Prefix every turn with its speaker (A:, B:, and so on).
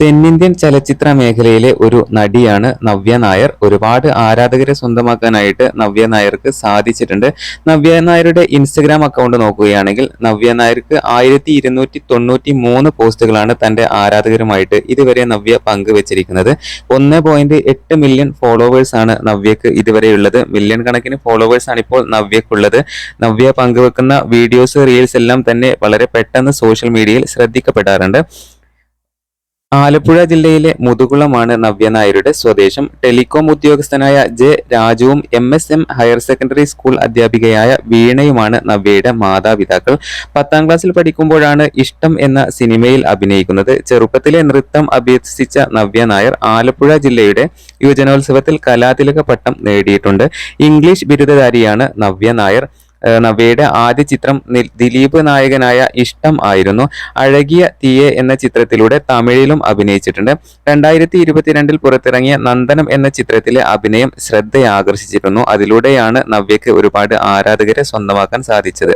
A: തെന്നിന്ത്യൻ ചലച്ചിത്ര മേഖലയിലെ ഒരു നടിയാണ് നവ്യ നായർ. ഒരുപാട് ആരാധകരെ സ്വന്തമാക്കാനായിട്ട് നവ്യ നായർക്ക് സാധിച്ചിട്ടുണ്ട്. നവ്യ നായരുടെ ഇൻസ്റ്റഗ്രാം അക്കൗണ്ട് നോക്കുകയാണെങ്കിൽ നവ്യ നായർക്ക് ആയിരത്തി ഇരുന്നൂറ്റി തൊണ്ണൂറ്റി മൂന്ന് പോസ്റ്റുകളാണ് തന്റെ ആരാധകരുമായിട്ട് ഇതുവരെ നവ്യ പങ്കുവച്ചിരിക്കുന്നത്. ഒന്ന് പോയിന്റ് എട്ട് മില്യൺ ഫോളോവേഴ്സ് ആണ് നവ്യക്ക് ഇതുവരെയുള്ളത് മില്യൺ കണക്കിന് ഫോളോവേഴ്സ് ആണ് ഇപ്പോൾ നവ്യക്കുള്ളത്. നവ്യ പങ്കുവെക്കുന്ന വീഡിയോസ് റീൽസ് എല്ലാം തന്നെ വളരെ പെട്ടെന്ന് സോഷ്യൽ മീഡിയയിൽ ശ്രദ്ധിക്കപ്പെടാറുണ്ട്. ആലപ്പുഴ ജില്ലയിലെ മുതുകുളമാണ് നവ്യ നായരുടെ സ്വദേശം. ടെലികോം ഉദ്യോഗസ്ഥനായ ജെ രാജുവും M S M higher secondary school അധ്യാപികയായ വീണയുമാണ് നവ്യയുടെ മാതാപിതാക്കൾ. പത്താം ക്ലാസ്സിൽ പഠിക്കുമ്പോഴാണ് ഇഷ്ടം എന്ന സിനിമയിൽ അഭിനയിക്കുന്നത്. ചെറുപ്പത്തിലെ നൃത്തം അഭ്യസിച്ച നവ്യ നായർ ആലപ്പുഴ ജില്ലയുടെ യുവജനോത്സവത്തിൽ കലാതിലക പട്ടം നേടിയിട്ടുണ്ട്. ഇംഗ്ലീഷ് ബിരുദധാരിയാണ് നവ്യ നായർ. നവ്യയുടെ ആദ്യ ചിത്രം ദിലീപ് നായകനായ ഇഷ്ടം ആയിരുന്നു. അഴകിയ തീയെ എന്ന ചിത്രത്തിലൂടെ തമിഴിലും അഭിനയിച്ചിട്ടുണ്ട്. രണ്ടായിരത്തി ഇരുപത്തിരണ്ടിൽ പുറത്തിറങ്ങിയ നന്ദനം എന്ന ചിത്രത്തിലെ അഭിനയം ശ്രദ്ധയാകർഷിച്ചിരുന്നു. അതിലൂടെയാണ് നവ്യക്ക് ഒരുപാട് ആരാധകരെ സ്വന്തമാക്കാൻ സാധിച്ചത്.